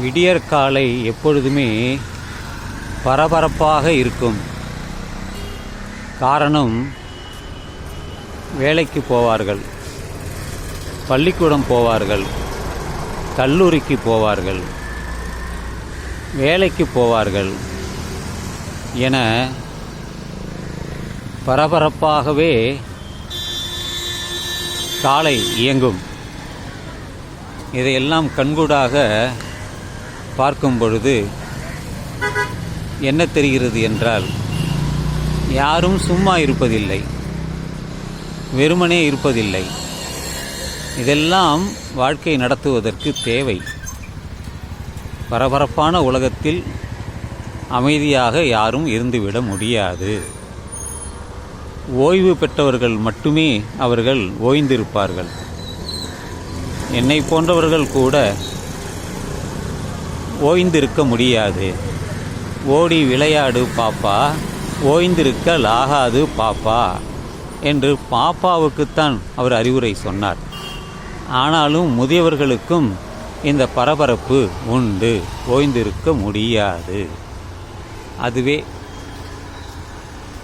விடியற்காலை எப்பொழுதுமே பரபரப்பாக இருக்கும். காரணம் வேலைக்கு போவார்கள். பள்ளிக்கூடம் போவார்கள். கல்லூரிக்கு போவார்கள். வேலைக்கு போவார்கள். என பரபரப்பாகவே காலை இயங்கும். இதையெல்லாம் கண்கூடாக பார்க்கும் பொழுது என்ன தெரிகிறது என்றால் யாரும் சும்மா இருப்பதில்லை வெறுமனே இருப்பதில்லை. இதெல்லாம் வாழ்க்கை நடத்துவதற்கு தேவை. பரபரப்பான உலகத்தில் அமைதியாக யாரும் இருந்துவிட முடியாது. ஓய்வு பெற்றவர்கள் மட்டுமே அவர்கள் ஓய்ந்திருப்பார்கள். என்னை போன்றவர்கள் கூட ஓய்ந்திருக்க முடியாது. ஓடி விளையாடு பாப்பா. ஓய்ந்திருக்க லாகாது பாப்பா என்று பாப்பாவுக்குத்தான் அவர் அறிவுரை சொன்னார். ஆனாலும் முதியவர்களுக்கும் இந்த பரபரப்பு உண்டு. ஓய்ந்திருக்க முடியாது. அதுவே